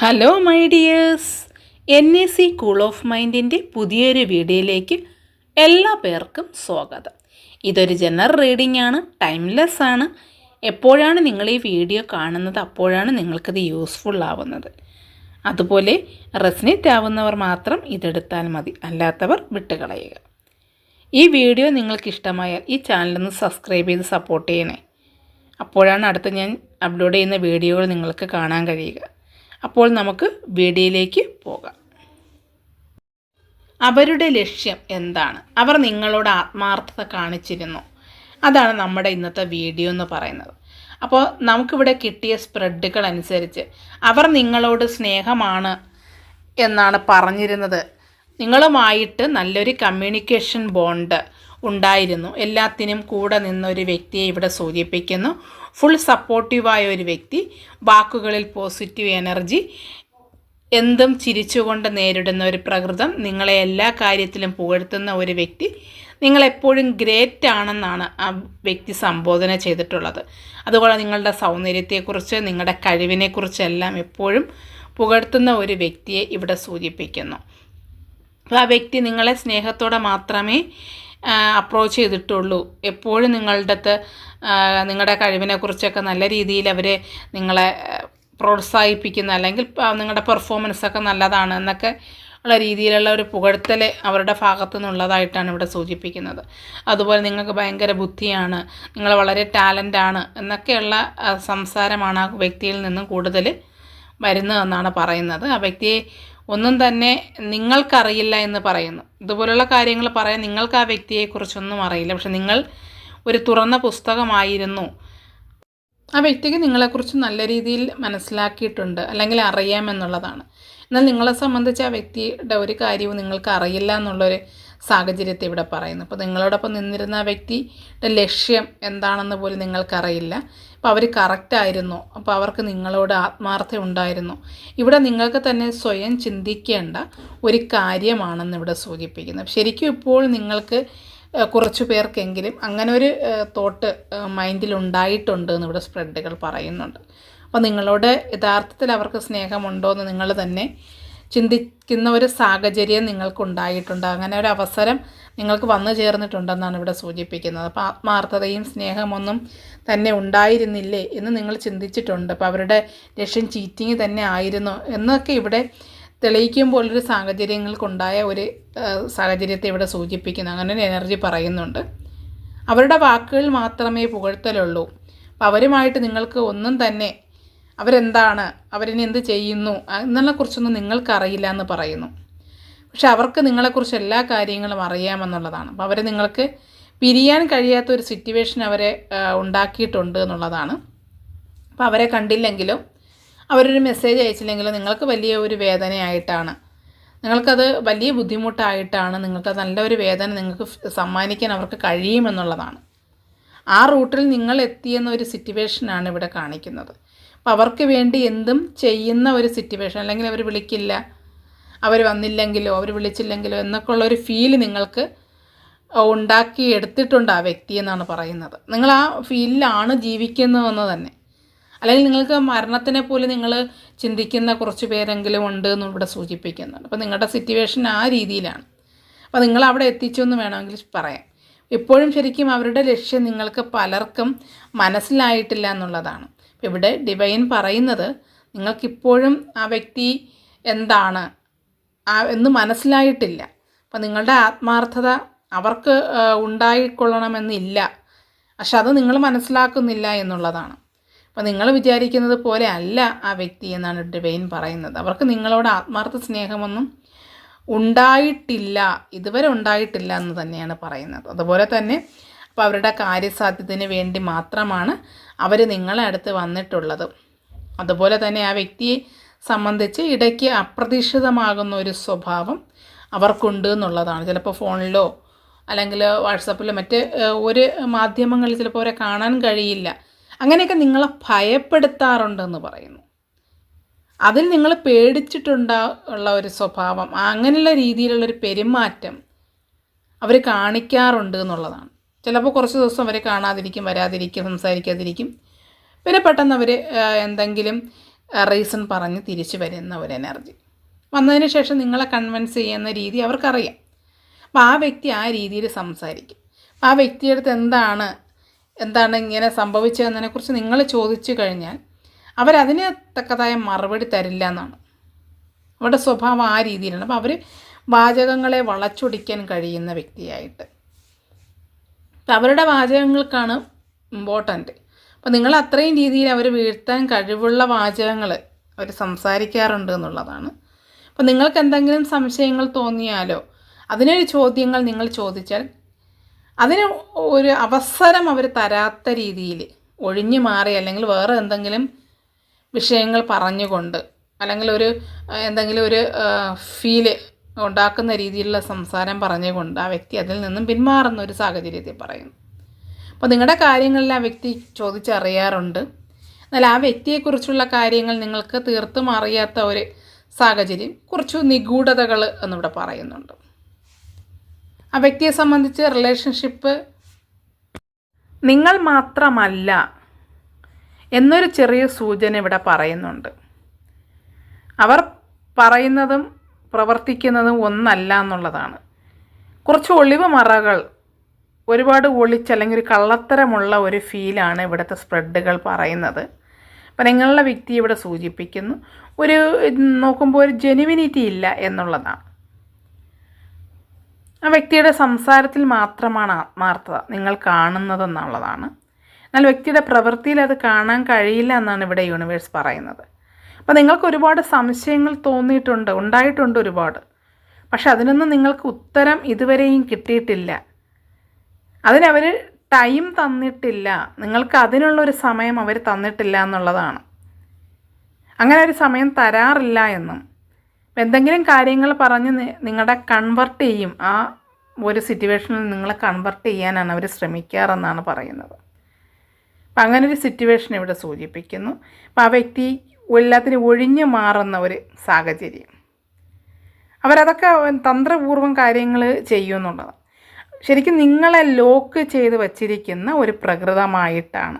Hello my dears N A C cool of മൈൻഡിന്റെ പുതിയൊരു വീഡിയോയിലേക്ക് എല്ലാ പേർക്കും സ്വാഗതം. ഇതൊരു ജനറൽ റീഡിംഗ് ആണ് ടൈംലെസ് ആണ്. എപ്പോഴാണ് നിങ്ങൾ ഈ വീഡിയോ കാണുന്നത് അപ്പോഴാണ് നിങ്ങൾക്കത് യൂസ്ഫുൾ ആവുന്നത്. അതുപോലെ റെസിനേറ്റ് ആവുന്നവർ മാത്രം ഇതെടുത്താൽ മതി അല്ലാത്തവർ വിട്ടുകളയുക. ഈ വീഡിയോ നിങ്ങൾക്ക് ഇഷ്ടമായാൽ ഈ ചാനലൊന്ന് സബ്സ്ക്രൈബ് ചെയ്ത് സപ്പോർട്ട് ചെയ്യണേ. അപ്പോഴാണ് അടുത്ത ഞാൻ അപ്ലോഡ് ചെയ്യുന്ന വീഡിയോകൾ നിങ്ങൾക്ക് കാണാൻ കഴിയുക. അപ്പോൾ നമുക്ക് വീഡിയോയിലേക്ക് പോകാം. അവരുടെ ലക്ഷ്യം എന്താണ്? അവർ നിങ്ങളോട് ആത്മാർത്ഥത കാണിച്ചിരുന്നു. അതാണ് നമ്മുടെ ഇന്നത്തെ വീഡിയോ എന്ന് പറയുന്നത്. അപ്പോൾ നമുക്കിവിടെ കിട്ടിയ സ്പ്രെഡുകൾ അനുസരിച്ച് അവർ നിങ്ങളോട് സ്നേഹമാണ് എന്നാണ് പറഞ്ഞിരുന്നത്. നിങ്ങളുമായിട്ട് നല്ലൊരു കമ്മ്യൂണിക്കേഷൻ ബോണ്ട് ഉണ്ടായിരുന്നു. എല്ലാത്തിനും കൂടെ നിന്ന ഒരു വ്യക്തിയെ ഇവിടെ സൂചിപ്പിക്കുന്നു. ഫുൾ സപ്പോർട്ടീവായ ഒരു വ്യക്തി വാക്കുകളിൽ പോസിറ്റീവ് എനർജി എന്തും ചിരിച്ചുകൊണ്ട് നേരിടുന്ന ഒരു പ്രകൃതം നിങ്ങളെ എല്ലാ കാര്യത്തിലും പുകഴ്ത്തുന്ന ഒരു വ്യക്തി നിങ്ങളെപ്പോഴും ഗ്രേറ്റ് ആണെന്നാണ് ആ വ്യക്തി സംബോധന ചെയ്തിട്ടുള്ളത്. അതുപോലെ നിങ്ങളുടെ സൗന്ദര്യത്തെക്കുറിച്ച് നിങ്ങളുടെ കഴിവിനെക്കുറിച്ചെല്ലാം എപ്പോഴും പുകഴ്ത്തുന്ന ഒരു വ്യക്തിയെ ഇവിടെ സൂചിപ്പിക്കുന്നു. ആ വ്യക്തി നിങ്ങളെ സ്നേഹത്തോടെ മാത്രമേ അപ്രോച്ച് ചെയ്തിട്ടുള്ളൂ. എപ്പോഴും നിങ്ങളുടെ നിങ്ങളുടെ കഴിവിനെക്കുറിച്ചൊക്കെ നല്ല രീതിയിൽ അവർ നിങ്ങളെ പ്രോത്സാഹിപ്പിക്കുന്ന അല്ലെങ്കിൽ നിങ്ങളുടെ പെർഫോമൻസൊക്കെ നല്ലതാണ് എന്നൊക്കെ ഉള്ള രീതിയിലുള്ള ഒരു പുകഴ്ത്തൽ അവരുടെ ഭാഗത്തു നിന്നുള്ളതായിട്ടാണ് ഇവിടെ സൂചിപ്പിക്കുന്നത്. അതുപോലെ നിങ്ങൾക്ക് ഭയങ്കര ബുദ്ധിയാണ് നിങ്ങൾ വളരെ ടാലന്റാണ് എന്നൊക്കെയുള്ള സംസാരമാണ് ആ വ്യക്തിയിൽ നിന്നും കൂടുതൽ വരുന്നതെന്നാണ് പറയുന്നത്. ആ വ്യക്തിയെ ഒന്നും തന്നെ നിങ്ങൾക്കറിയില്ല എന്ന് പറയുന്നു. ഇതുപോലുള്ള കാര്യങ്ങൾ പറയാൻ നിങ്ങൾക്ക് ആ വ്യക്തിയെക്കുറിച്ചൊന്നും അറിയില്ല. പക്ഷെ നിങ്ങൾ ഒരു തുറന്ന പുസ്തകമായിരുന്നു. ആ വ്യക്തിക്ക് നിങ്ങളെക്കുറിച്ച് നല്ല രീതിയിൽ മനസ്സിലാക്കിയിട്ടുണ്ട്. അല്ലെങ്കിൽ അറിയാമെന്നുള്ളതാണ്. എന്നാൽ നിങ്ങളെ സംബന്ധിച്ച് ആ വ്യക്തിയുടെ ഒരു കാര്യവും നിങ്ങൾക്ക് അറിയില്ല എന്നുള്ളൊരു സാഹചര്യത്തെ ഇവിടെ പറയുന്നു. അപ്പോൾ നിങ്ങളോടൊപ്പം നിന്നിരുന്ന വ്യക്തിയുടെ ലക്ഷ്യം എന്താണെന്ന് പോലും നിങ്ങൾക്കറിയില്ല. അപ്പോൾ അവർ കറക്റ്റായിരുന്നു അപ്പോൾ അവർക്ക് നിങ്ങളോട് ആത്മാർത്ഥ ഉണ്ടായിരുന്നു. ഇവിടെ നിങ്ങൾക്ക് തന്നെ സ്വയം ചിന്തിക്കേണ്ട ഒരു കാര്യമാണെന്ന് ഇവിടെ സൂചിപ്പിക്കുന്നു. ശരിക്കും ഇപ്പോൾ നിങ്ങൾക്ക് കുറച്ചു പേർക്കെങ്കിലും അങ്ങനെ ഒരു തോട്ട് മൈൻഡിൽ ഉണ്ടായിട്ടുണ്ട് എന്ന് ഇവിടെ സ്പ്രെഡുകൾ പറയുന്നുണ്ട്. അപ്പോൾ നിങ്ങളോട് യഥാർത്ഥത്തിൽ അവർക്ക് സ്നേഹമുണ്ടോ എന്ന് നിങ്ങൾ തന്നെ ചിന്തിക്കുന്ന ഒരു സാഹചര്യം നിങ്ങൾക്കുണ്ടായിട്ടുണ്ട്. അങ്ങനെ ഒരു അവസരം നിങ്ങൾക്ക് വന്നു ചേർന്നിട്ടുണ്ടെന്നാണ് ഇവിടെ സൂചിപ്പിക്കുന്നത്. അപ്പോൾ ആത്മാർത്ഥതയും സ്നേഹമൊന്നും തന്നെ ഉണ്ടായിരുന്നില്ലേ എന്ന് നിങ്ങൾ ചിന്തിച്ചിട്ടുണ്ട്. അപ്പോൾ അവരുടെ ലക്ഷ്യം ചീറ്റിങ് തന്നെ ആയിരുന്നു എന്നൊക്കെ ഇവിടെ തെളിയിക്കുമ്പോൾ ഒരു സാഹചര്യങ്ങൾക്കുണ്ടായ ഒരു സാഹചര്യത്തെ ഇവിടെ സൂചിപ്പിക്കുന്നു. അങ്ങനെ ഒരു എനർജി പറയുന്നുണ്ട്. അവരുടെ വാക്കുകൾ മാത്രമേ പുകഴ്ത്തലുള്ളൂ. അപ്പോൾ അവരുമായിട്ട് നിങ്ങൾക്ക് ഒന്നും തന്നെ അവരെന്താണ്? അവരിനി എന്ത് ചെയ്യുന്നു? എന്നതിനെക്കുറിച്ചൊന്നും നിങ്ങൾക്കറിയില്ല എന്ന് പറയുന്നു. പക്ഷെ അവർക്ക് നിങ്ങളെക്കുറിച്ച് എല്ലാ കാര്യങ്ങളും അറിയാമെന്നുള്ളതാണ്. അപ്പോൾ അവർ നിങ്ങൾക്ക് പിരിയാൻ കഴിയാത്ത ഒരു സിറ്റുവേഷൻ അവരെ ഉണ്ടാക്കിയിട്ടുണ്ട് എന്നുള്ളതാണ്. അപ്പോൾ അവരെ കണ്ടില്ലെങ്കിലും അവരൊരു മെസ്സേജ് അയച്ചില്ലെങ്കിലും നിങ്ങൾക്ക് വലിയ ഒരു വേദനയായിട്ടാണ്. നിങ്ങൾക്കത് വലിയ ബുദ്ധിമുട്ടായിട്ടാണ്. നിങ്ങൾക്ക് നല്ലൊരു വേദന നിങ്ങൾക്ക് സമ്മാനിക്കാൻ അവർക്ക് കഴിയുമെന്നുള്ളതാണ്. ആ റൂട്ടിൽ നിങ്ങൾ എത്തിയെന്ന ഒരു സിറ്റുവേഷനാണ് ഇവിടെ കാണിക്കുന്നത്. അപ്പോൾ അവർക്ക് വേണ്ടി എന്തും ചെയ്യുന്ന ഒരു സിറ്റുവേഷൻ അല്ലെങ്കിൽ അവർ വിളിക്കില്ല. അവർ വന്നില്ലെങ്കിലോ അവർ വിളിച്ചില്ലെങ്കിലോ എന്നൊക്കെ ഉള്ള ഒരു ഫീൽ നിങ്ങൾക്ക് ഉണ്ടാക്കി എടുത്തിട്ടുണ്ട് ആ വ്യക്തി എന്നാണ് പറയുന്നത്. നിങ്ങൾ ആ ഫീലിലാണ് ജീവിക്കുന്നതെന്ന് തന്നെ. അല്ലെങ്കിൽ നിങ്ങൾക്ക് മരണത്തിനെ പോലും നിങ്ങൾ ചിന്തിക്കുന്ന കുറച്ച് പേരെങ്കിലും ഉണ്ട് എന്ന് ഇവിടെ സൂചിപ്പിക്കുന്നുണ്ട്. അപ്പോൾ നിങ്ങളുടെ സിറ്റുവേഷൻ ആ രീതിയിലാണ്. അപ്പോൾ നിങ്ങൾ അവിടെ എത്തിച്ചു എന്ന് വേണമെങ്കിൽ പറയാം. എപ്പോഴും ശരിക്കും അവരുടെ ലക്ഷ്യം നിങ്ങൾക്ക് പലർക്കും മനസ്സിലായിട്ടില്ല എന്നുള്ളതാണ്. ഇവിടെ ഡിവൈൻ പറയുന്നത് നിങ്ങൾക്കിപ്പോഴും ആ വ്യക്തി എന്താണ്? ആ എന്ന് മനസ്സിലായിട്ടില്ല. അപ്പം നിങ്ങളുടെ ആത്മാർത്ഥത അവർക്ക് ഉണ്ടായിക്കൊള്ളണമെന്നില്ല. പക്ഷെ അത് നിങ്ങൾ മനസ്സിലാക്കുന്നില്ല എന്നുള്ളതാണ്. അപ്പോൾ നിങ്ങൾ വിചാരിക്കുന്നത് പോലെ അല്ല ആ വ്യക്തി എന്നാണ് ഡിവൈൻ പറയുന്നത്. അവർക്ക് നിങ്ങളോട് ആത്മാർത്ഥ സ്നേഹമൊന്നും ഉണ്ടായിട്ടില്ല ഇതുവരെ ഉണ്ടായിട്ടില്ല എന്ന് തന്നെയാണ് പറയുന്നത്. അതുപോലെ തന്നെ അപ്പോൾ അവരുടെ കാര്യസാധ്യത്തിന് വേണ്ടി മാത്രമാണ് അവർ നിങ്ങളെ അടുത്ത് വന്നിട്ടുള്ളത്. അതുപോലെ തന്നെ ആ വ്യക്തിയെ സംബന്ധിച്ച് ഇടയ്ക്ക് അപ്രതീക്ഷിതമാകുന്ന ഒരു സ്വഭാവം അവർക്കുണ്ട് എന്നുള്ളതാണ് ചിലപ്പോൾ ഫോണിലോ അല്ലെങ്കിൽ വാട്സപ്പിലോ മറ്റ് ഒരു മാധ്യമങ്ങളിൽ ചിലപ്പോൾ അവരെ കാണാൻ കഴിയില്ല. അങ്ങനെയൊക്കെ നിങ്ങളെ ഭയപ്പെടുത്താറുണ്ടെന്ന് പറയുന്നു. അതിൽ നിങ്ങൾ പേടിച്ചിട്ടുണ്ടാ ഉള്ള ഒരു സ്വഭാവം അങ്ങനെയുള്ള രീതിയിലുള്ളൊരു പെരുമാറ്റം അവർ കാണിക്കാറുണ്ട് എന്നുള്ളതാണ്. ചിലപ്പോൾ കുറച്ച് ദിവസം അവരെ കാണാതിരിക്കും വരാതിരിക്കും സംസാരിക്കാതിരിക്കും. പിന്നെ പെട്ടെന്ന് അവർ എന്തെങ്കിലും റീസൺ പറഞ്ഞ് തിരിച്ചു വരുന്ന ഒരു എനർജി വന്നതിന് ശേഷം നിങ്ങളെ കൺവിൻസ് ചെയ്യുന്ന രീതി അവർക്കറിയാം. അപ്പോൾ ആ വ്യക്തി ആ രീതിയിൽ സംസാരിക്കും. അപ്പോൾ ആ വ്യക്തിയുടെ അടുത്ത് എന്താണ് എന്താണ് ഇങ്ങനെ സംഭവിച്ചതെന്നതിനെക്കുറിച്ച് നിങ്ങൾ ചോദിച്ചു കഴിഞ്ഞാൽ അവരതിന് തക്കതായ മറുപടി തരില്ല എന്നാണ്. അവരുടെ സ്വഭാവം ആ രീതിയിലാണ്. അപ്പോൾ അവർ വാചകങ്ങളെ വളച്ചൊടിക്കാൻ കഴിയുന്ന വ്യക്തിയായിട്ട്. അവരുടെ വാചകങ്ങൾക്കാണ് ഇമ്പോർട്ടന്റ് അപ്പോൾ നിങ്ങൾ അത്രയും രീതിയിൽ അവർ വീഴ്ത്താൻ കഴിവുള്ള വാചകങ്ങൾ അവർ സംസാരിക്കാറുണ്ട് എന്നുള്ളതാണ്. അപ്പോൾ നിങ്ങൾക്ക് എന്തെങ്കിലും സംശയങ്ങൾ തോന്നിയാലോ അതിനൊരു ചോദ്യങ്ങൾ നിങ്ങൾ ചോദിച്ചാൽ അതിന് ഒരു അവസരം അവർ തരാത്ത രീതിയിൽ ഒഴിഞ്ഞു മാറി അല്ലെങ്കിൽ വേറെ എന്തെങ്കിലും വിഷയങ്ങൾ പറഞ്ഞുകൊണ്ട് അല്ലെങ്കിൽ ഒരു എന്തെങ്കിലും ഒരു ഫീൽ ഉണ്ടാക്കുന്ന രീതിയിലുള്ള സംസാരം പറഞ്ഞുകൊണ്ട് ആ വ്യക്തി അതിൽ നിന്നും പിന്മാറുന്ന ഒരു സാഹചര്യത്തിൽ പറയുന്നു. അപ്പോൾ നിങ്ങളുടെ കാര്യങ്ങളിൽ ആ വ്യക്തി ചോദിച്ചറിയാറുണ്ട്. എന്നാൽ ആ വ്യക്തിയെക്കുറിച്ചുള്ള കാര്യങ്ങൾ നിങ്ങൾക്ക് തീർത്തും അറിയാത്ത ഒരു സാഹചര്യം കുറച്ച് നിഗൂഢതകൾ എന്നിവിടെ പറയുന്നുണ്ട്. ആ വ്യക്തിയെ സംബന്ധിച്ച് റിലേഷൻഷിപ്പ് നിങ്ങൾ മാത്രമല്ല എന്നൊരു ചെറിയ സൂചന ഇവിടെ പറയുന്നുണ്ട്. അവർ പറയുന്നതും പ്രവർത്തിക്കുന്നതും ഒന്നല്ല എന്നുള്ളതാണ്. കുറച്ച് ഒളിവ് മറകൾ ഒരുപാട് ഒളിച്ച് അല്ലെങ്കിൽ ഒരു കള്ളത്തരമുള്ള ഒരു ഫീലാണ് ഇവിടുത്തെ സ്പ്രെഡുകൾ പറയുന്നത്. അപ്പം നിങ്ങളുടെ വ്യക്തി ഇവിടെ സൂചിപ്പിക്കുന്നു ഒരു നോക്കുമ്പോൾ ഒരു ജെനുവിനിറ്റി ഇല്ല എന്നുള്ളതാണ്. ആ വ്യക്തിയുടെ സംസാരത്തിൽ മാത്രമാണ് ആത്മാർത്ഥത നിങ്ങൾ കാണുന്നതെന്നുള്ളതാണ് എന്നാൽ വ്യക്തിയുടെ പ്രവൃത്തിയിൽ അത് കാണാൻ കഴിയില്ല എന്നാണ് ഇവിടെ യൂണിവേഴ്സ് പറയുന്നത്. അപ്പോൾ നിങ്ങൾക്ക് ഒരുപാട് സംശയങ്ങൾ തോന്നിയിട്ടുണ്ട് ഉണ്ടായിട്ടുണ്ട് ഒരുപാട്. പക്ഷെ അതിനൊന്നും നിങ്ങൾക്ക് ഉത്തരം ഇതുവരെയും കിട്ടിയിട്ടില്ല. അതിനവർ ടൈം തന്നിട്ടില്ല. നിങ്ങൾക്ക് അതിനുള്ളൊരു സമയം അവർ തന്നിട്ടില്ല എന്നുള്ളതാണ്. അങ്ങനെ ഒരു സമയം തരാറില്ല എന്നും. എന്തെങ്കിലും കാര്യങ്ങൾ പറഞ്ഞ് നിങ്ങളുടെ കൺവെർട്ട് ചെയ്യും. ആ ഒരു സിറ്റുവേഷനിൽ നിങ്ങളെ കൺവെർട്ട് ചെയ്യാനാണ് അവർ ശ്രമിക്കാറെന്നാണ് പറയുന്നത്. അപ്പം അങ്ങനെ ഒരു സിറ്റുവേഷൻ ഇവിടെ സൂചിപ്പിക്കുന്നു. അപ്പം ആ വ്യക്തി എല്ലാത്തിനും ഒഴിഞ്ഞു മാറുന്ന ഒരു സാഹചര്യം. അവരതൊക്കെ തന്ത്രപൂർവം കാര്യങ്ങൾ ചെയ്യുമെന്നുള്ളതാണ് ശരിക്കും നിങ്ങളെ ലോക്ക് ചെയ്ത് വച്ചിരിക്കുന്ന ഒരു പ്രകൃതമായിട്ടാണ്.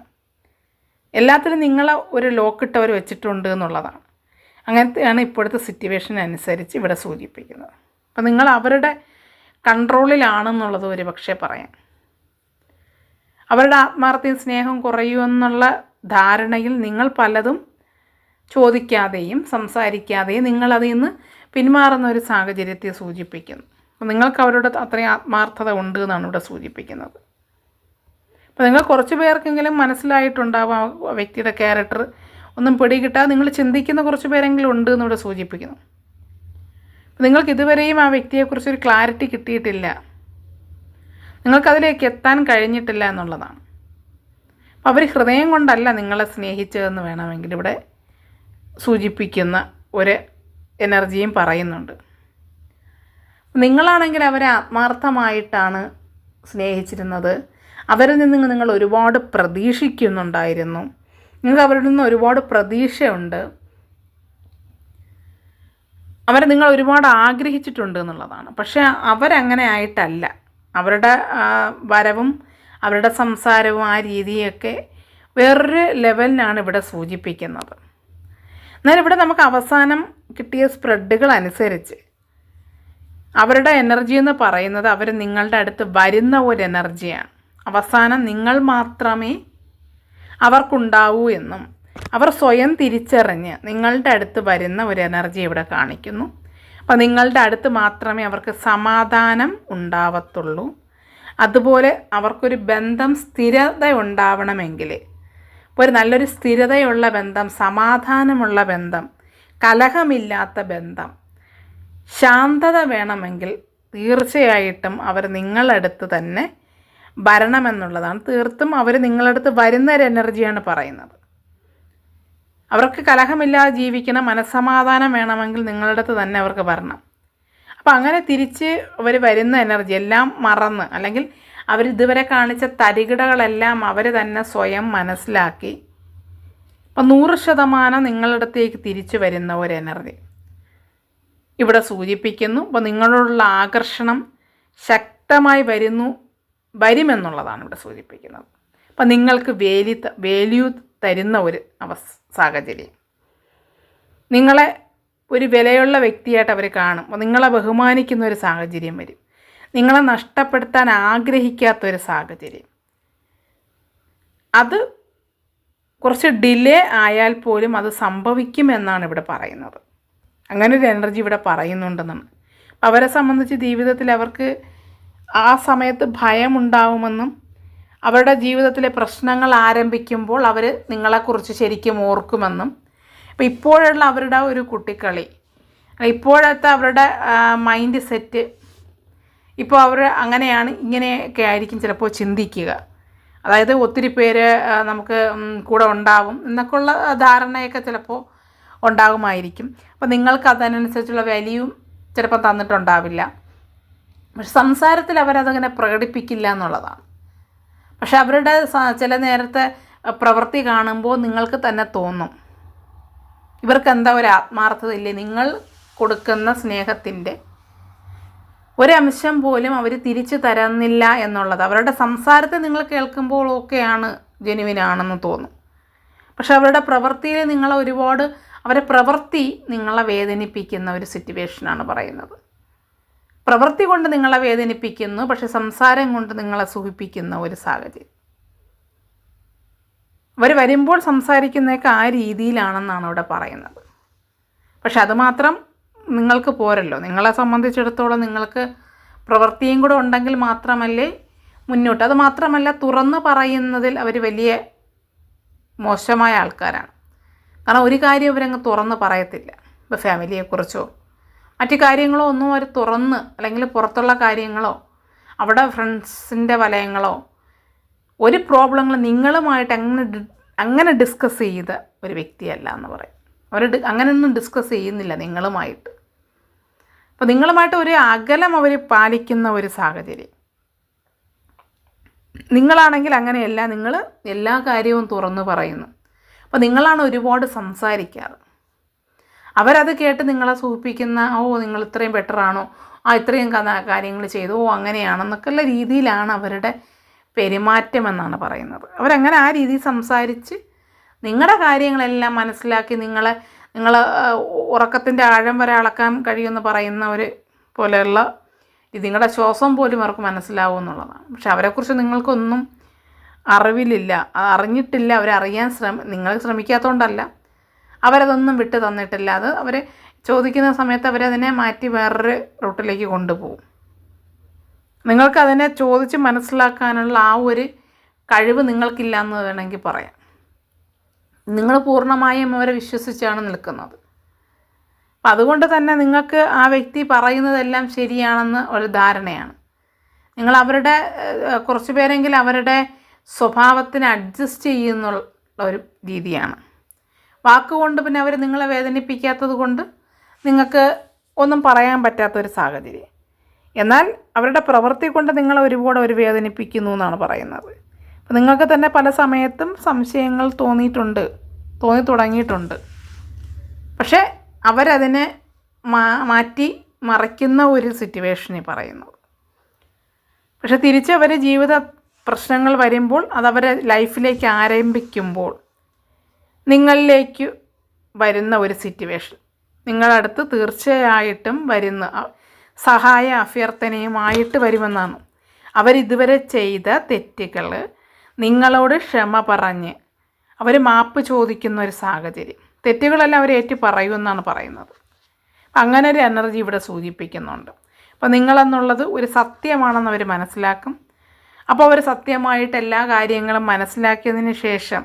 എല്ലാത്തിലും നിങ്ങളെ ഒരു ലോക്കിട്ടവർ വെച്ചിട്ടുണ്ട് എന്നുള്ളതാണ്. അങ്ങനത്തെയാണ് ഇപ്പോഴത്തെ സിറ്റുവേഷൻ അനുസരിച്ച് ഇവിടെ സൂചിപ്പിക്കുന്നത്. അപ്പം നിങ്ങൾ അവരുടെ കൺട്രോളിലാണെന്നുള്ളത് ഒരു പക്ഷേ പറയാം. അവരുടെ ആത്മാർത്ഥയും സ്നേഹം കുറയുമെന്നുള്ള ധാരണയിൽ നിങ്ങൾ പലതും ചോദിക്കാതെയും സംസാരിക്കാതെയും നിങ്ങളതിൽ നിന്ന് പിന്മാറുന്ന ഒരു സാഹചര്യത്തെ സൂചിപ്പിക്കുന്നു. അപ്പം നിങ്ങൾക്ക് അവരോട് അത്രയും ആത്മാർത്ഥത ഉണ്ട് എന്നാണ് ഇവിടെ സൂചിപ്പിക്കുന്നത്. അപ്പോൾ നിങ്ങൾ കുറച്ച് പേർക്കെങ്കിലും മനസ്സിലായിട്ടുണ്ടാവും ആ വ്യക്തിയുടെ ക്യാരക്ടർ. ഒന്നും പിടികിട്ടാതെ നിങ്ങൾ ചിന്തിക്കുന്ന കുറച്ച് പേരെങ്കിലും ഉണ്ട് എന്നിവിടെ സൂചിപ്പിക്കുന്നു. നിങ്ങൾക്ക് ഇതുവരെയും ആ വ്യക്തിയെക്കുറിച്ച് ഒരു ക്ലാരിറ്റി കിട്ടിയിട്ടില്ല. നിങ്ങൾക്കതിലേക്ക് എത്താൻ കഴിഞ്ഞിട്ടില്ല എന്നുള്ളതാണ്. അപ്പോൾ അവർ ഹൃദയം കൊണ്ടല്ല നിങ്ങളെ സ്നേഹിച്ചതെന്ന് വേണമെങ്കിൽ ഇവിടെ സൂചിപ്പിക്കുന്ന ഒരു എനർജിയും പറയുന്നുണ്ട്. നിങ്ങളാണെങ്കിൽ അവരെ ആത്മാർത്ഥമായിട്ടാണ് സ്നേഹിച്ചിരുന്നത്. അവരിൽ നിന്ന് നിങ്ങൾ ഒരുപാട് പ്രതീക്ഷിക്കുന്നുണ്ടായിരുന്നു. നിങ്ങൾക്ക് അവരിൽ നിന്ന് ഒരുപാട് പ്രതീക്ഷയുണ്ട്. അവരെ നിങ്ങൾ ഒരുപാട് ആഗ്രഹിച്ചിട്ടുണ്ട് എന്നുള്ളതാണ്. പക്ഷേ അവരങ്ങനെ ആയിട്ടല്ല. അവരുടെ വരവും അവരുടെ സംസാരവും ആ രീതിയൊക്കെ വേറൊരു ലെവലിനാണ് ഇവിടെ സൂചിപ്പിക്കുന്നത്. എന്നാൽ ഇവിടെ നമുക്ക് അവസാനം കിട്ടിയ സ്പ്രെഡുകൾ അനുസരിച്ച് അവരുടെ എനർജി എന്ന് പറയുന്നത് അവർ നിങ്ങളുടെ അടുത്ത് വരുന്ന ഒരു എനർജിയാണ് അവസാനം നിങ്ങൾ മാത്രമേ അവർക്കുണ്ടാവൂ എന്നും അവർ സ്വയം തിരിച്ചറിഞ്ഞ് നിങ്ങളുടെ അടുത്ത് വരുന്ന ഒരു എനർജി ഇവിടെ കാണിക്കുന്നു. അപ്പോൾ നിങ്ങളുടെ അടുത്ത് മാത്രമേ അവർക്ക് സമാധാനം ഉണ്ടാവത്തുള്ളൂ. അതുപോലെ അവർക്കൊരു ബന്ധം സ്ഥിരത ഉണ്ടാവണമെങ്കിൽ ഒരു നല്ലൊരു സ്ഥിരതയുള്ള ബന്ധം സമാധാനമുള്ള ബന്ധം കലഹമില്ലാത്ത ബന്ധം. ശാന്തത വേണമെങ്കിൽ തീർച്ചയായിട്ടും അവർ നിങ്ങളടുത്ത് തന്നെ വരണമെന്നുള്ളതാണ്. തീർത്തും അവർ നിങ്ങളടുത്ത് വരുന്ന ഒരു എനർജിയാണ് പറയുന്നത്. അവർക്ക് കലഹമില്ലാതെ ജീവിക്കണം മനസ്സമാധാനം വേണമെങ്കിൽ നിങ്ങളുടെ അടുത്ത് തന്നെ അവർക്ക് വരണം. അപ്പോൾ അങ്ങനെ തിരിച്ച് അവർ വരുന്ന എനർജി എല്ലാം മറന്ന് അല്ലെങ്കിൽ അവർ ഇതുവരെ കാണിച്ച തരികിടകളെല്ലാം അവർ തന്നെ സ്വയം മനസ്സിലാക്കി. അപ്പം നൂറ് ശതമാനം നിങ്ങളിടത്തേക്ക് തിരിച്ചു വരുന്ന ഒരു എനർജി. ഇവിടെ സൂചിപ്പിക്കുന്നു അപ്പോൾ നിങ്ങളോടുള്ള ആകർഷണം ശക്തമായി വരുന്നു വരുമെന്നുള്ളതാണ് ഇവിടെ സൂചിപ്പിക്കുന്നത്. അപ്പം നിങ്ങൾക്ക് വേലി വേല്യൂ തരുന്ന ഒരു അവസ് സാഹചര്യം. നിങ്ങളെ ഒരു വിലയുള്ള വ്യക്തിയായിട്ട് അവർ കാണും. അപ്പോൾ നിങ്ങളെ ബഹുമാനിക്കുന്ന ഒരു സാഹചര്യം വരും. നിങ്ങളെ നഷ്ടപ്പെടുത്താൻ ആഗ്രഹിക്കാത്ത ഒരു സാഹചര്യം. അത് കുറച്ച് ഡിലേ ആയാൽ പോലും അത് സംഭവിക്കുമെന്നാണ് ഇവിടെ പറയുന്നത്. അങ്ങനെ ഒരു എനർജി ഇവിടെ പറയുന്നുണ്ടെന്നാണ് അവരെ സംബന്ധിച്ച് ജീവിതത്തിൽ അവർക്ക് ആ സമയത്ത് ഭയമുണ്ടാവുമെന്നും അവരുടെ ജീവിതത്തിലെ പ്രശ്നങ്ങൾ ആരംഭിക്കുമ്പോൾ അവർ നിങ്ങളെക്കുറിച്ച് ശരിക്കും ഓർക്കുമെന്നും അപ്പം ഇപ്പോഴുള്ള അവരുടെ ഒരു കുട്ടിക്കളി ഇപ്പോഴത്തെ അവരുടെ മൈൻഡ് സെറ്റ് ഇപ്പോൾ അവർ അങ്ങനെയാണ് ഇങ്ങനെയൊക്കെ ആയിരിക്കും ചിലപ്പോൾ ചിന്തിക്കുക. അതായത് ഒത്തിരി പേര് നമുക്ക് കൂടെ ഉണ്ടാവും എന്നൊക്കെയുള്ള ധാരണയൊക്കെ ചിലപ്പോൾ ഉണ്ടാകുമായിരിക്കും. അപ്പോൾ നിങ്ങൾക്ക് അതിനനുസരിച്ചുള്ള വാല്യൂവും ചിലപ്പോൾ തന്നിട്ടുണ്ടാവില്ല. പക്ഷെ സംസാരത്തിൽ അവരതങ്ങനെ പ്രകടിപ്പിക്കില്ല എന്നുള്ളതാണ്. പക്ഷെ അവരുടെ ചില നേരത്തെ പ്രവൃത്തി കാണുമ്പോൾ നിങ്ങൾക്ക് തന്നെ തോന്നും. ഇവർക്ക് എന്താ ഒരു ആത്മാർത്ഥത ഇല്ലേ നിങ്ങൾ കൊടുക്കുന്ന സ്നേഹത്തിന്റെ ഒരംശം പോലും അവർ തിരിച്ചു തരുന്നില്ല എന്നുള്ളത്. അവരുടെ സംസാരത്തെ നിങ്ങൾ കേൾക്കുമ്പോൾ ഒക്കെയാണ് ജെനുവിനാണെന്ന് തോന്നും. പക്ഷെ അവരുടെ പ്രവൃത്തിയിൽ നിങ്ങളെ ഒരുപാട് അവരെ പ്രവൃത്തി നിങ്ങളെ വേദനിപ്പിക്കുന്ന ഒരു സിറ്റുവേഷനാണ് പറയുന്നത്. പ്രവൃത്തി കൊണ്ട് നിങ്ങളെ വേദനിപ്പിക്കുന്നു പക്ഷെ സംസാരം കൊണ്ട് നിങ്ങളെ സുഖിപ്പിക്കുന്ന ഒരു സാഹചര്യം. അവർ വരുമ്പോൾ സംസാരിക്കുന്നതൊക്കെ ആ രീതിയിലാണെന്നാണ് ഇവിടെ പറയുന്നത്. പക്ഷെ അതുമാത്രം നിങ്ങൾക്ക് പോരല്ലോ. നിങ്ങളെ സംബന്ധിച്ചിടത്തോളം നിങ്ങൾക്ക് പ്രവൃത്തിയും കൂടെ ഉണ്ടെങ്കിൽ മാത്രമല്ലേ മുന്നോട്ട്. അത് മാത്രമല്ല തുറന്ന് പറയുന്നതിൽ അവർ വലിയ മോശമായ ആൾക്കാരാണ്. കാരണം ഒരു കാര്യം അവരങ്ങ് തുറന്ന് പറയത്തില്ല. ഇപ്പോൾ ഫാമിലിയെക്കുറിച്ചോ മറ്റു കാര്യങ്ങളോ ഒന്നും അവർ തുറന്ന് അല്ലെങ്കിൽ പുറത്തുള്ള കാര്യങ്ങളോ അവിടെ ഫ്രണ്ട്സിന്റെ വലയങ്ങളോ ഒരു പ്രോബ്ലങ്ങൾ നിങ്ങളുമായിട്ട് അങ്ങനെ അങ്ങനെ ഡിസ്കസ് ചെയ്ത ഒരു വ്യക്തിയല്ല എന്ന് പറയും. അവർ അങ്ങനെയൊന്നും ഡിസ്കസ് ചെയ്യുന്നില്ല നിങ്ങളുമായിട്ട്. അപ്പോൾ നിങ്ങളുമായിട്ട് ഒരു അകലം അവർ പാലിക്കുന്ന ഒരു സാഹചര്യം. നിങ്ങളാണെങ്കിൽ അങ്ങനെയല്ല നിങ്ങൾ എല്ലാ കാര്യവും തുറന്നു പറയുന്നു. അപ്പോൾ നിങ്ങളാണ് ഒരുപാട് സംസാരിക്കാറ്. അവരത് കേട്ട് നിങ്ങളെ സൂചിപ്പിക്കുന്ന ഓ നിങ്ങൾ ഇത്രയും ബെറ്റർ ആണോ? ആ ഇത്രയും കാര്യങ്ങൾ ചെയ്തു. ഓ അങ്ങനെയാണെന്നൊക്കെയുള്ള രീതിയിലാണ് അവരുടെ പെരുമാറ്റം എന്നാണ് പറയുന്നത്. അവരങ്ങനെ ആ രീതിയിൽ സംസാരിച്ച് നിങ്ങളുടെ കാര്യങ്ങളെല്ലാം മനസ്സിലാക്കി നിങ്ങളെ നിങ്ങൾ ഉറക്കത്തിന്റെ ആഴം വരെ അളക്കാൻ കഴിയുമെന്ന് പറയുന്നവർ പോലെയുള്ള ഇത് നിങ്ങളുടെ ശ്വാസം പോലും അവർക്ക് മനസ്സിലാവും എന്നുള്ളതാണ്. പക്ഷെ അവരെക്കുറിച്ച് നിങ്ങൾക്കൊന്നും അറിവിലില്ല. അറിഞ്ഞിട്ടില്ല അവരറിയാൻ ശ്രമ നിങ്ങൾ ശ്രമിക്കാത്തതുകൊണ്ടല്ല അവരതൊന്നും വിട്ട് തന്നിട്ടില്ല. അത് അവർ ചോദിക്കുന്ന സമയത്ത് അവരതിനെ മാറ്റി വേറൊരു റൂട്ടിലേക്ക് കൊണ്ടുപോകും. നിങ്ങൾക്കതിനെ ചോദിച്ച് മനസ്സിലാക്കാനുള്ള ആ ഒരു കഴിവ് നിങ്ങൾക്കില്ല എന്ന് വേണമെങ്കിൽ പറയാം. നിങ്ങൾ പൂർണമായും അവരെ വിശ്വസിച്ചാണ് നിൽക്കുന്നത്. അപ്പം അതുകൊണ്ട് തന്നെ നിങ്ങൾക്ക് ആ വ്യക്തി പറയുന്നതെല്ലാം ശരിയാണെന്ന് ഒരു ധാരണയാണ്. നിങ്ങൾ അവരുടെ കുറച്ച് പേരെങ്കിലും അവരുടെ സ്വഭാവത്തിന് അഡ്ജസ്റ്റ് ചെയ്യുന്നുള്ള ഒരു രീതിയാണ്. വാക്കുകൊണ്ട് പിന്നെ അവർ നിങ്ങളെ വേദനിപ്പിക്കാത്തത് കൊണ്ട് നിങ്ങൾക്ക് ഒന്നും പറയാൻ പറ്റാത്തൊരു സാഹചര്യം. എന്നാൽ അവരുടെ പ്രവൃത്തി കൊണ്ട് നിങ്ങളെ ഒരുപാട് അവർ വേദനിപ്പിക്കുന്നു എന്നാണ് പറയുന്നത്. നിങ്ങൾക്ക് തന്നെ പല സമയത്തും സംശയങ്ങൾ തോന്നിയിട്ടുണ്ട് തോന്നി തുടങ്ങിയിട്ടുണ്ട്. പക്ഷേ അവരതിനെ മാ മാറ്റി മറയ്ക്കുന്ന ഒരു സിറ്റുവേഷനിൽ പറയുന്നത്. പക്ഷെ തിരിച്ചവർ ജീവിത പ്രശ്നങ്ങൾ വരുമ്പോൾ അതവരെ ലൈഫിലേക്ക് ആരംഭിക്കുമ്പോൾ നിങ്ങളിലേക്ക് വരുന്ന ഒരു സിറ്റുവേഷൻ നിങ്ങളടുത്ത് തീർച്ചയായിട്ടും വരുന്ന സഹായ അഭ്യർത്ഥനയുമായിട്ട് വരുമെന്നാണ്. അവരിതുവരെ ചെയ്ത തെറ്റുകൾ നിങ്ങളോട് ക്ഷമ പറഞ്ഞ് അവർ മാപ്പ് ചോദിക്കുന്ന ഒരു സാഹചര്യം. തെറ്റുകളെല്ലാം അവർ ഏറ്റു പറയുമെന്നാണ് പറയുന്നത്. അങ്ങനെ ഒരു എനർജി ഇവിടെ സൂചിപ്പിക്കുന്നുണ്ട്. അപ്പോൾ നിങ്ങളെന്നുള്ളത് ഒരു സത്യമാണെന്ന് അവർ മനസ്സിലാക്കും. അപ്പോൾ അവർ സത്യമായിട്ട് എല്ലാ കാര്യങ്ങളും മനസ്സിലാക്കിയതിന് ശേഷം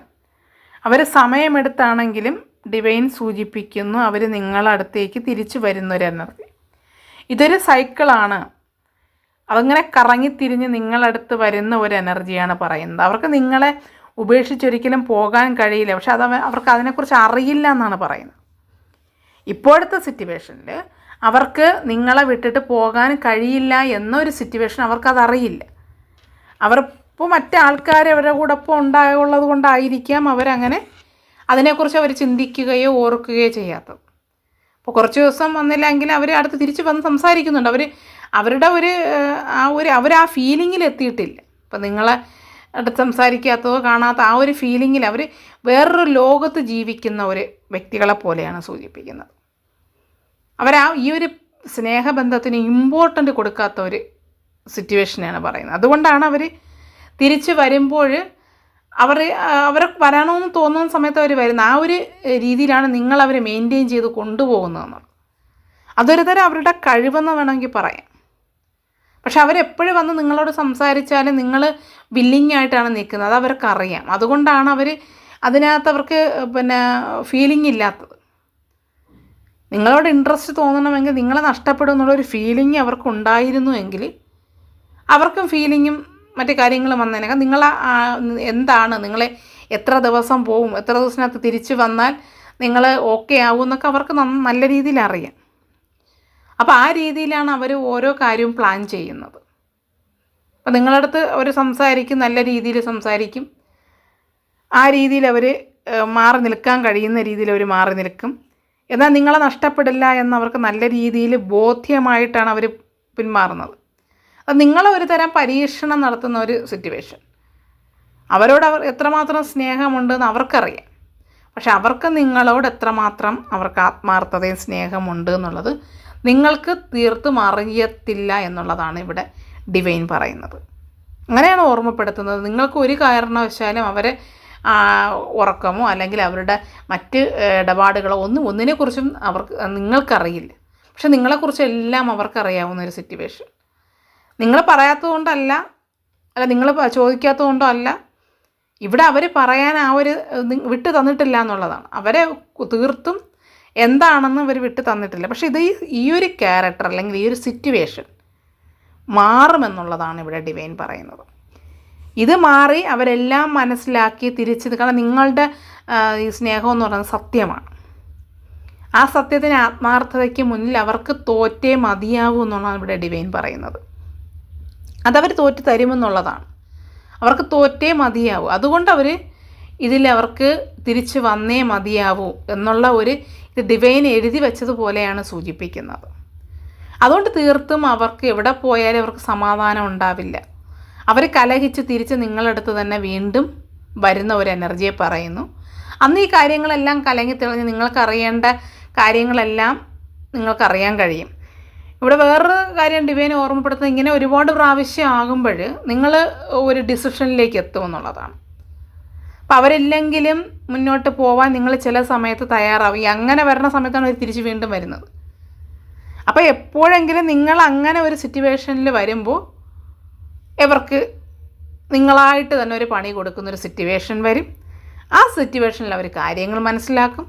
അവർ സമയമെടുത്താണെങ്കിലും ഡിവൈൻ സൂചിപ്പിക്കുന്നു അവർ നിങ്ങളടുത്തേക്ക് തിരിച്ചു വരുന്നൊരു എനർജി. ഇതൊരു സൈക്കിളാണ് അതങ്ങനെ കറങ്ങിത്തിരിഞ്ഞ് നിങ്ങളടുത്ത് വരുന്ന ഒരു എനർജിയാണ് പറയുന്നത്. അവർക്ക് നിങ്ങളെ ഉപേക്ഷിച്ചൊരിക്കലും പോകാൻ കഴിയില്ല. പക്ഷെ അത് അവർക്ക് അതിനെക്കുറിച്ച് അറിയില്ല എന്നാണ് പറയുന്നത്. ഇപ്പോഴത്തെ സിറ്റുവേഷനിൽ അവർക്ക് നിങ്ങളെ വിട്ടിട്ട് പോകാൻ കഴിയില്ല എന്നൊരു സിറ്റുവേഷൻ അവർക്കതറിയില്ല. അവർ ഇപ്പോൾ മറ്റാൾക്കാർ അവരുടെ കൂടെ ഇപ്പോൾ ഉണ്ടായുള്ളത് കൊണ്ടായിരിക്കാം അവരങ്ങനെ അതിനെക്കുറിച്ച് അവർ ചിന്തിക്കുകയോ ഓർക്കുകയോ ചെയ്യാത്തത്. അപ്പോൾ കുറച്ച് ദിവസം വന്നില്ലെങ്കിൽ അവർ അടുത്ത് തിരിച്ച് വന്ന് സംസാരിക്കുന്നുണ്ട്. അവർ അവരുടെ ഒരു ആ ഒരു അവർ ആ ഫീലിങ്ങിൽ എത്തിയിട്ടില്ല. ഇപ്പം നിങ്ങളെ അടുത്ത് സംസാരിക്കാത്തതോ കാണാത്ത ആ ഒരു ഫീലിങ്ങിൽ അവർ വേറൊരു ലോകത്ത് ജീവിക്കുന്ന ഒരു വ്യക്തികളെ പോലെയാണ് സൂചിപ്പിക്കുന്നത്. അവരാ ഈ ഒരു സ്നേഹബന്ധത്തിന് ഇമ്പോർട്ടന്റ് കൊടുക്കാത്ത ഒരു സിറ്റുവേഷനാണ് പറയുന്നത്. അതുകൊണ്ടാണ് അവർ തിരിച്ച് വരുമ്പോൾ അവർ അവരെ വരണമെന്ന് തോന്നുന്ന സമയത്ത് അവർ വരുന്ന ആ ഒരു രീതിയിലാണ് നിങ്ങൾ അവരെ മെയിന്റെയിൻ ചെയ്ത് കൊണ്ടുപോകുന്നതെന്നുള്ളത് അതൊരു തരം അവരുടെ കഴിവെന്ന് വേണമെങ്കിൽ പറയാം. പക്ഷെ അവരെപ്പോഴും വന്ന് നിങ്ങളോട് സംസാരിച്ചാൽ നിങ്ങൾ ബില്ലിംഗ് ആയിട്ടാണ് നിൽക്കുന്നത്. അത് അവർക്കറിയാം. അതുകൊണ്ടാണ് അവർ അതിനകത്ത് അവർക്ക് പിന്നെ ഫീലിംഗ് ഇല്ലാത്തത്. നിങ്ങളോട് ഇൻട്രസ്റ്റ് തോന്നണമെങ്കിൽ നിങ്ങളെ നഷ്ടപ്പെടും എന്നുള്ളൊരു ഫീലിംഗ് അവർക്ക് ഉണ്ടായിരുന്നു എങ്കിൽ അവർക്കും ഫീലിങ്ങും മറ്റു കാര്യങ്ങളും വന്നതിനേക്കാൾ നിങ്ങൾ എന്താണ്? നിങ്ങളെ എത്ര ദിവസം പോവും? എത്ര ദിവസത്തിനകത്ത് തിരിച്ചു വന്നാൽ നിങ്ങൾ ഓക്കെ ആവും എന്നൊക്കെ അവർക്ക് നല്ല രീതിയിൽ അറിയാം. അപ്പോൾ ആ രീതിയിലാണ് അവർ ഓരോ കാര്യവും പ്ലാൻ ചെയ്യുന്നത്. അപ്പോൾ നിങ്ങളടുത്ത് അവർ സംസാരിക്കും നല്ല രീതിയിൽ സംസാരിക്കും. ആ രീതിയിൽ അവർ മാറി നിൽക്കാൻ കഴിയുന്ന രീതിയിൽ അവർ മാറി നിൽക്കും. എന്നാൽ നിങ്ങളെ നഷ്ടപ്പെടില്ല എന്നവർക്ക് നല്ല രീതിയിൽ ബോധ്യമായിട്ടാണ് അവർ പിന്മാറുന്നത്. അത് നിങ്ങളെ ഒരു തരം പരീക്ഷണം നടത്തുന്ന ഒരു സിറ്റുവേഷൻ അവരോട് അവർ എത്രമാത്രം സ്നേഹമുണ്ടെന്ന് അവർക്കറിയാം. പക്ഷെ അവർക്ക് നിങ്ങളോട് എത്രമാത്രം അവർക്ക് ആത്മാർത്ഥതയും സ്നേഹമുണ്ട് എന്നുള്ളത് നിങ്ങൾക്ക് തീർത്തും അറിയത്തില്ല എന്നുള്ളതാണ് ഇവിടെ ഡിവൈൻ പറയുന്നത്. അങ്ങനെയാണ് ഓർമ്മപ്പെടുത്തുന്നത്. നിങ്ങൾക്ക് ഒരു കാരണവശാലും അവരെ ഉറക്കമോ അല്ലെങ്കിൽ അവരുടെ മറ്റ് ഇടപാടുകളോ ഒന്നും ഒന്നിനെക്കുറിച്ചും അവർക്ക് നിങ്ങൾക്കറിയില്ല. പക്ഷെ നിങ്ങളെക്കുറിച്ച് എല്ലാം അവർക്കറിയാവുന്ന ഒരു സിറ്റുവേഷൻ നിങ്ങൾ പറയാത്തത് കൊണ്ടല്ല അല്ല നിങ്ങൾ ചോദിക്കാത്തത് കൊണ്ടോ അല്ല ഇവിടെ അവർ പറയാൻ ആ ഒരു വിട്ടു തന്നിട്ടില്ല എന്നുള്ളതാണ്. അവരെ തീർത്തും എന്താണെന്ന് ഇവർ വിട്ടു തന്നിട്ടില്ല. പക്ഷേ ഇത് ഈ- ഒരു ക്യാരക്ടർ അല്ലെങ്കിൽ ഈ ഒരു സിറ്റുവേഷൻ മാറുമെന്നുള്ളതാണ് ഇവിടെ ഡിവൈൻ പറയുന്നത്. ഇത് മാറി അവരെല്ലാം മനസ്സിലാക്കി തിരിച്ച് കാരണം നിങ്ങളുടെ ഈ സ്നേഹം എന്ന് പറയുന്നത് സത്യമാണ്. ആ സത്യത്തിന് ആത്മാർത്ഥതയ്ക്ക് മുന്നിൽ അവർക്ക് തോറ്റേ മതിയാവൂ എന്നുള്ളതാണ് ഇവിടെ ഡിവൈൻ പറയുന്നത്. അതവർ തോറ്റ് തരുമെന്നുള്ളതാണ്. അവർക്ക് തോറ്റേ മതിയാവൂ. അതുകൊണ്ട് അവർ ഇതിൽ അവർക്ക് തിരിച്ച് വന്നേ മതിയാവൂ എന്നുള്ള ഒരു ഇത് ഡിവൈൻ എഴുതി വെച്ചതുപോലെയാണ് സൂചിപ്പിക്കുന്നത്. അതുകൊണ്ട് തീർത്തും അവർക്ക് എവിടെ പോയാലും അവർക്ക് സമാധാനം ഉണ്ടാവില്ല. അവർ കലഹിച്ച് തിരിച്ച് നിങ്ങളടുത്ത് തന്നെ വീണ്ടും വരുന്ന ഒരു എനർജിയെ പറയുന്നു. അന്ന് ഈ കാര്യങ്ങളെല്ലാം കലങ്ങി തെളിഞ്ഞ് നിങ്ങൾക്കറിയേണ്ട കാര്യങ്ങളെല്ലാം നിങ്ങൾക്കറിയാൻ കഴിയും. ഇവിടെ വേറൊരു കാര്യം ഡിവൈൻ ഓർമ്മപ്പെടുത്തുന്നത് ഇങ്ങനെ ഒരുപാട് പ്രാവശ്യം ആകുമ്പോൾ നിങ്ങൾ ഒരു ഡിസിഷനിലേക്ക് എത്തുമെന്നുള്ളതാണ് അപ്പോൾ അവരില്ലെങ്കിലും മുന്നോട്ട് പോവാൻ നിങ്ങൾ ചില സമയത്ത് തയ്യാറാവും. ഈ അങ്ങനെ വരുന്ന സമയത്താണ് അവർ തിരിച്ച് വീണ്ടും വരുന്നത്. അപ്പോൾ എപ്പോഴെങ്കിലും നിങ്ങൾ അങ്ങനെ ഒരു സിറ്റുവേഷനിൽ വരുമ്പോൾ ഇവർക്ക് നിങ്ങളായിട്ട് തന്നെ ഒരു പണി കൊടുക്കുന്നൊരു സിറ്റുവേഷൻ വരും. ആ സിറ്റുവേഷനിൽ അവർ കാര്യങ്ങൾ മനസ്സിലാക്കും.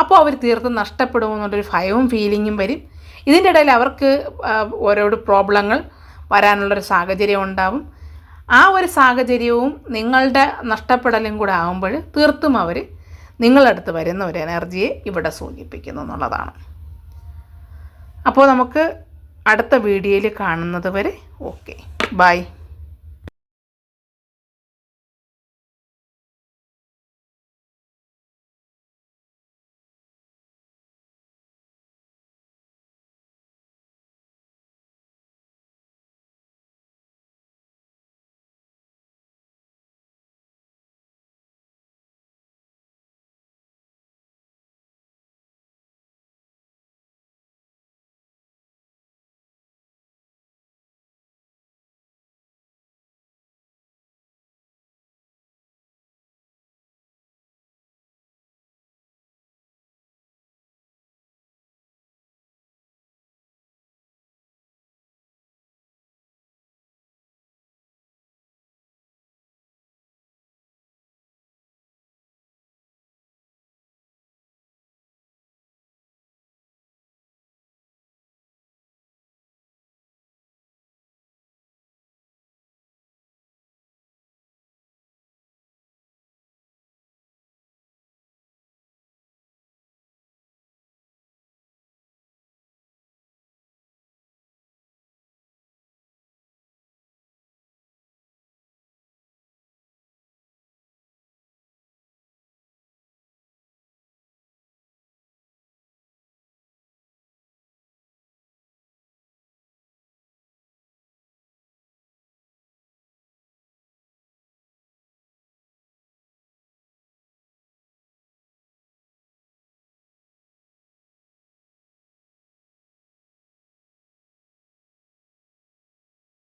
അപ്പോൾ അവർ തീർത്തും നഷ്ടപ്പെടുമെന്നുള്ളൊരു ഭയവും ഫീലിങ്ങും വരും. ഇതിന്റെ ഇടയിൽ അവർക്ക് ഓരോരോ ഓരോ പ്രോബ്ലങ്ങൾ വരാനുള്ളൊരു സാഹചര്യം ഉണ്ടാവും. ആ ഒരു സാഹചര്യവും നിങ്ങളുടെ നഷ്ടപ്പെടലും കൂടെ ആകുമ്പോൾ തീർത്തും അവർ നിങ്ങളടുത്ത് വരുന്ന ഒരു എനർജിയെ ഇവിടെ സൂചിപ്പിക്കുന്നു എന്നുള്ളതാണ്. അപ്പോൾ നമുക്ക് അടുത്ത വീഡിയോയിൽ കാണുന്നത് വരെ ഓക്കെ. ബൈ.